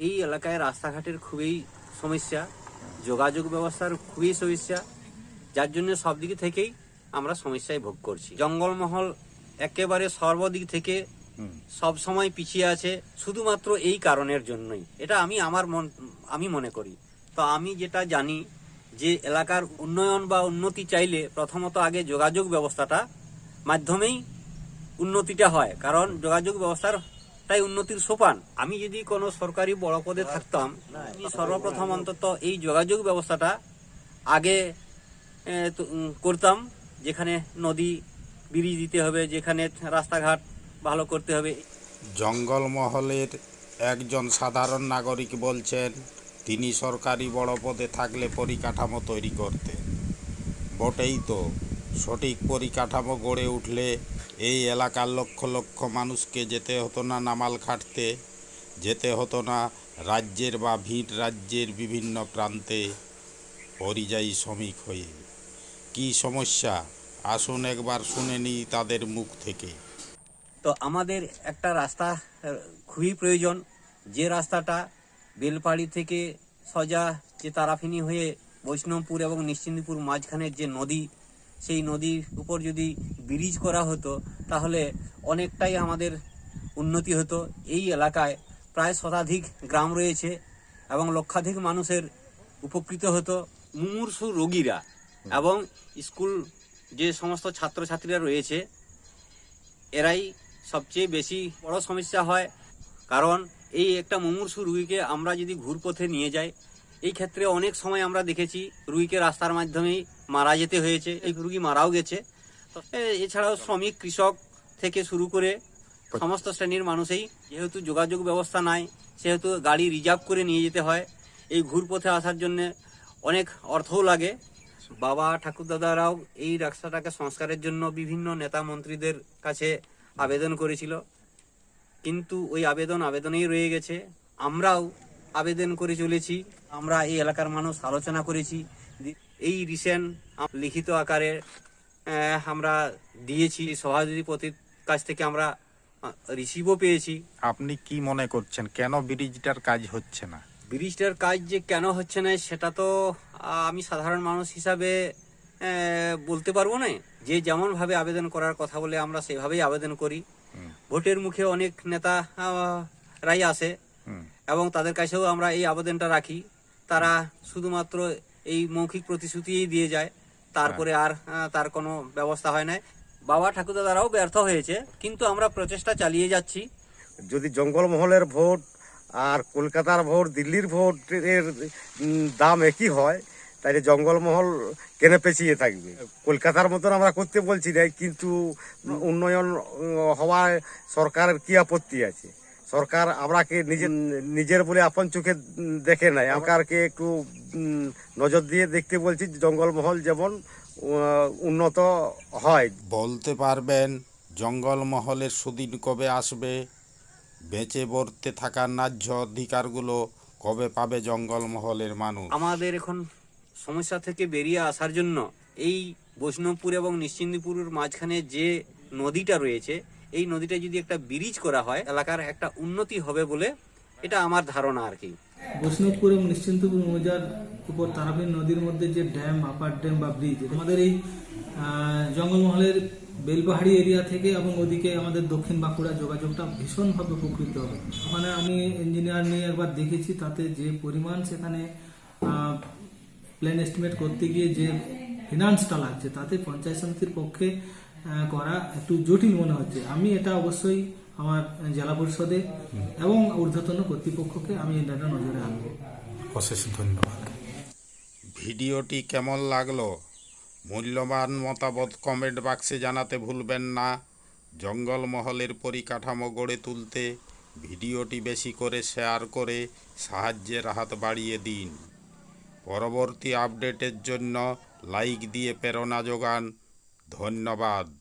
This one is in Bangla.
এই এলাকায় রাস্তাঘাটের খুবই সমস্যা যোগাযোগ ব্যবস্থার খুবই সমস্যা যার জন্য সব দিক থেকেই আমরা সমস্যায় ভোগ করছি। জঙ্গলমহল একেবারে সর্বদিক থেকে সব সময় পিছিয়ে আছে শুধুমাত্র এই কারণের জন্যই। এটা আমি আমার মন আমি মনে করি। তো আমি যেটা জানি যে এলাকার উন্নয়ন বা উন্নতি চাইলে প্রথমত আগে যোগাযোগ ব্যবস্থাটা মাধ্যমেই উন্নতিটা হয়। কারণ যোগাযোগ ব্যবস্থার তাই উন্নতির সোপান। আমি যদি কোনো সরকারি বড় পদে থাকতাম আমি সর্বপ্রথম অন্তত এই যোগাযোগ ব্যবস্থাটা আগে করতাম যেখানে নদী ব্রিজ দিতে হবে যেখানে রাস্তাঘাট ভালো করতে হবে। জঙ্গলমহলের একজন সাধারণ নাগরিক বলছেন তিনি সরকারি বড় পদে থাকলে পরিকাঠামো তৈরি করতে। বটেই তো। সঠিক পরিকাঠামো গড়ে উঠলে এই এলাকার লক্ষ লক্ষ মানুষকে যেতে হতো না নামাল খাটতে, যেতে হতো না রাজ্যের বা ভিন রাজ্যের বিভিন্ন প্রান্তে পরিযায়ী শ্রমিক হয়ে। কি সমস্যা? আসুন একবার শুনে নিই তাদের মুখ থেকে। তো আমাদের একটা রাস্তা খুবই প্রয়োজন। যে রাস্তাটা বেলপাড়ি থেকে সজা যে তারাফিনি হয়ে বৈষ্ণবপুর এবং নিশ্চিন্দিপুর মাঝখানের যে নদী সেই নদীর উপর যদি ব্রিজ করা হতো, তাহলে অনেকটাই আমাদের উন্নতি হতো। এই এলাকায় প্রায় শতাধিক গ্রাম রয়েছে এবং লক্ষাধিক মানুষের উপকৃত হতো। মুমূর্ষু রোগীরা এবং স্কুল যে সমস্ত ছাত্রছাত্রীরা রয়েছে, এরাই সবচেয়ে বেশি বড় সমস্যা হয়। কারণ এই একটা মুমূর্ষু রুগীকে আমরা যদি ঘুরপথে নিয়ে যাই এই ক্ষেত্রে অনেক সময় আমরা দেখেছি রুগীকে রাস্তার মাধ্যমেই মারা যেতে হয়েছে। এই রুগী মারাও গেছে। এছাড়াও শ্রমিক, কৃষক থেকে শুরু করে সমস্ত শ্রেণির মানুষেই যেহেতু যোগাযোগ ব্যবস্থা নাই, সেহেতু গাড়ি রিজার্ভ করে নিয়ে যেতে হয়। এই ঘুরপথে আসার জন্য অনেক অর্থও লাগে। বাবা ঠাকুরদাদারাও এই রাস্তাটাকে সংস্কারের জন্য বিভিন্ন নেতা মন্ত্রীদের কাছে আবেদন করেছিল। কিন্তু ওই আবেদন আবেদনেই রয়ে গেছে। আমরাও আবেদন করে চলেছি। আমরা এই এলাকার মানুষ আলোচনা করেছি। এই রিসেন্ট লিখিত আকারে আমরা দিয়েছি। সভাধিপতির কাছ থেকে আমরা রিসিভও পেয়েছি। আপনি কি মনে করছেন? কেন ব্রিজটার কাজ হচ্ছে না? ব্রিজটার কাজ যে কেন হচ্ছে না সেটা তো আমি সাধারণ মানুষ হিসাবে বলতে পারব না। যে যেমন ভাবে আবেদন করার কথা বলে আমরা সেভাবেই আবেদন করি। ভোটের মুখে অনেক নেতা রাই আসে। এবং তাদের কাছেও আমরা এই আবেদনটা রাখি। তারা শুধুমাত্র এই মৌখিক প্রতিশ্রুতিই দিয়ে যায়। তারপরে আর তার কোনো ব্যবস্থা হয় না বাবা ঠাকুরদাদারাও ব্যর্থ হয়েছে কিন্তু আমরা প্রচেষ্টা চালিয়ে যাচ্ছি। যদি জঙ্গলমহলের ভোট আর কলকাতার ভোট দিল্লির ভোটের দাম একই হয় তাহলে জঙ্গলমহল কেন পেছিয়ে থাকবে? কলকাতার মতন আমরা করতে বলছি না কিন্তু উন্নয়ন হওয়ায় সরকারের কি আপত্তি আছে? সরকার আমরাকে নিজের নিজের বলে আপন চোখে দেখে নাই। আমাকে একটু নজর দিয়ে দেখতে বলছি জঙ্গলমহল যেমন উন্নত হয়। বলতে পারবেন জঙ্গলমহলের সুদিন কবে আসবে? বেঁচে বর্তে থাকার ন্যায্য অধিকারগুলো কবে পাবে জঙ্গলমহলের মানুষ? আমাদের এখন সমস্যা থেকে বেরিয়ে আসার জন্য এই বৈষ্ণবপুর এবং নিশ্চিন্দিপুরের মাঝখানে যে নদীটা রয়েছে এই নদীটা যদি একটা ব্রিজ করা হয়, এলাকার একটা উন্নতি হবে বলে এটা আমার ধারণা আর কি। বৈষ্ণবপুর এবং নিশ্চিন্তপুর মৌজার উপর তারাপীঠ নদীর মধ্যে যে ড্যাম আপার ড্যাম বা ব্রিজ আমাদের এই জঙ্গলমহলের বেলপাহাড়ি এরিয়া থেকে এবং ওদিকে আমাদের দক্ষিণ বাঁকুড়া যোগাযোগটা ভীষণভাবে উপকৃত হবে। ওখানে আমি ইঞ্জিনিয়ার নিয়ে একবার দেখেছি, তাতে যে পরিমাণ সেখানে প্ল্যান এস্টিমেট করতে গিয়ে যে ফিনান্সটা লাগছে, তাতে পঞ্চায়েত সমিতির পক্ষে করা একটু জটিল মনে হচ্ছে। আমি এটা অবশ্যই আমার জেলা পরিষদে এবং ঊর্ধ্বতন কর্তৃপক্ষকে আমি এটা নজরে আনব অশেষ ধন্যবাদ। ভিডিওটি কেমন লাগল? মূল্যবান মতামত কমেন্ট বাক্সে জানাতে ভুলবেন না। জঙ্গলমহলের পরিকাঠামো গড়ে তুলতে ভিডিওটি বেশি করে শেয়ার করে সাহায্যের হাত বাড়িয়ে দিন। পরবর্তী আপডেটের জন্য লাইক দিয়ে প্রেরণা যোগান। ধন্যবাদ।